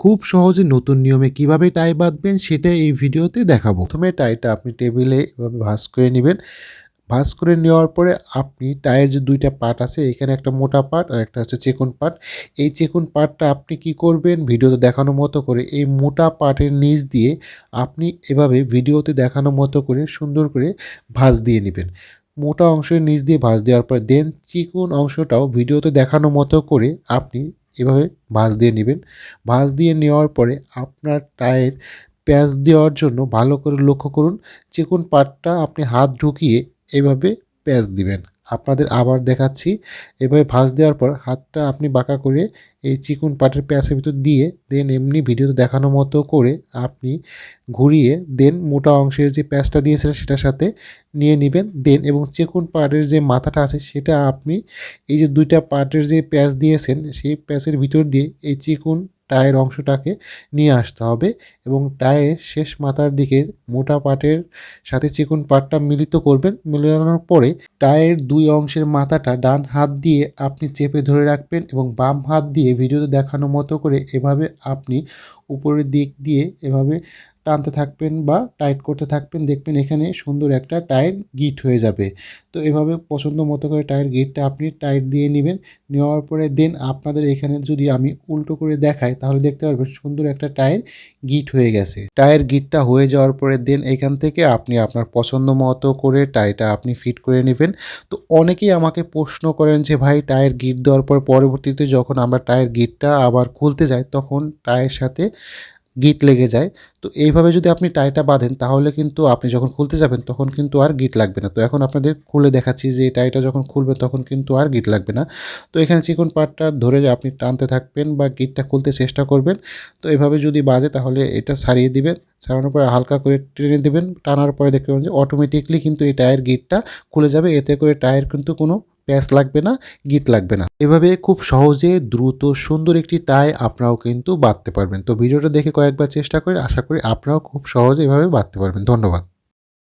খুব সহজে নতুন নিয়মে কীভাবে টাই বাঁধবেন সেটা এই ভিডিওতে দেখাবো। প্রথমে টাইটা আপনি টেবিলে এভাবে ভাঁজ করে নেবেন। ভাঁজ করে নেওয়ার পরে আপনি টায়ের যে দুইটা পার্ট আছে, এখানে একটা মোটা পার্ট আর একটা হচ্ছে চেকুন পার্ট। এই চেকুন পার্টটা আপনি কি করবেন ভিডিওতে দেখানো মতো করে, এই মোটা পার্টের নিচ দিয়ে আপনি এভাবে ভিডিওতে দেখানো মতো করে সুন্দর করে ভাঁজ দিয়ে নেবেন। মোটা অংশের নিচ দিয়ে ভাঁজ দেওয়ার পর, দেন চিকুন অংশটাও ভিডিওতে দেখানো মতো করে আপনি এভাবে ভাঁজ দিয়ে নেবেন। ভাঁজ দিয়ে নেওয়ার পরে আপনার টায়ের প্যাঁচ দেওয়ার জন্য ভালো করে লক্ষ্য করুন। যে কোন পাটটা আপনি হাত ঢুকিয়ে এভাবে প্যাঁচ দিবেন। আপনাদের আবার দেখাচ্ছি। এভাবে ভাঁজ দেওয়ার পর হাতটা আপনি বাঁকা করে এই চিকুন পাটের প্যাঁচের ভিতর দিয়ে দেন এমনি ভিডিওতে দেখানো মতো করে আপনি ঘুরিয়ে দেন মোটা অংশের যে প্যাঁচটা দিয়েছিলেন সেটার সাথে নিয়ে নেবেন। দেন এবং চিকুন পাটের যে মাথাটা আছে সেটা আপনি এই যে দুইটা পাটের যে প্যাঁচ দিয়েছেন সেই প্যাঁচের ভিতর দিয়ে এই চিকুন টায়ের অংশটাকে নিয়ে আসতে হবে এবং টায়ের শেষ মাথার দিকে মোটা পাটের সাথে চিকুন পাটটা মিলিত করবেন। মিলানোর পরে টায়ের দুই অংশের মাথাটা ডান হাত দিয়ে আপনি চেপে ধরে রাখবেন এবং বাম হাত দিয়ে ভিডিওতে দেখানো মতো করে এভাবে আপনি উপরের দিক দিয়ে এভাবে টানতে থাকবেন বা টাইট করতে থাকবেন, দেখবেন এখানে সুন্দর একটা টায়ার গিট হয়ে যাবে। তো এভাবে পছন্দ মতো করে টায়ার গিটটা আপনি টাইট দিয়ে নেবেন, নেওয়ার পরে দেন আপনাদের এখানে যদি আমি উল্টো করে দেখাই, তাহলে দেখতে পারবেন সুন্দর একটা টায়ার গিট হয়ে গেছে। টায়ার গিটটা হয়ে যাওয়ার পরে দেন এখান থেকে আপনি আপনার পছন্দ মতো করে টাইটা আপনি ফিট করে নেবেন। তো অনেকেই আমাকে প্রশ্ন করেন যে, ভাই টায়ার গিট দেওয়ার পর পরবর্তীতে যখন আমরা টায়ার গিটটা আবার খুলতে যাই, তখন টায়ের সাথে গিট লেগে যায়। তো এইভাবে যদি আপনি টাইটা বাঁধেন, তাহলে কিন্তু আপনি যখন খুলতে যাবেন, তখন কিন্তু আর গিট লাগবে না। তো এখন আপনাদের খুলে দেখাচ্ছি যে এই টাইটা যখন খুলবে তখন কিন্তু আর গিট লাগবে না। তো এখানে চিকন পার্টটা ধরে আপনি টানতে থাকবেন বা গিটটা খুলতে চেষ্টা করবেন। তো এভাবে যদি বাজে, তাহলে এটা সারিয়ে দিবেন। সারানোর পরে হালকা করে টেনে দেবেন। টানার পরে দেখতে পাবেন যে অটোমেটিকলি কিন্তু এই টায়ার গিটটা খুলে যাবে। এতে করে টায়ার কিন্তু কোনো প্যাচ লাগবে না, গিট লাগবে না। এভাবে খুব সহজে, দ্রুত, সুন্দর একটি টাই আপনারাও কিন্তু বাঁধতে পারবেন। তো ভিডিওটা দেখে কয়েকবার চেষ্টা করে আশা করি আপনারাও খুব সহজে এভাবে বাঁধতে পারবেন। ধন্যবাদ।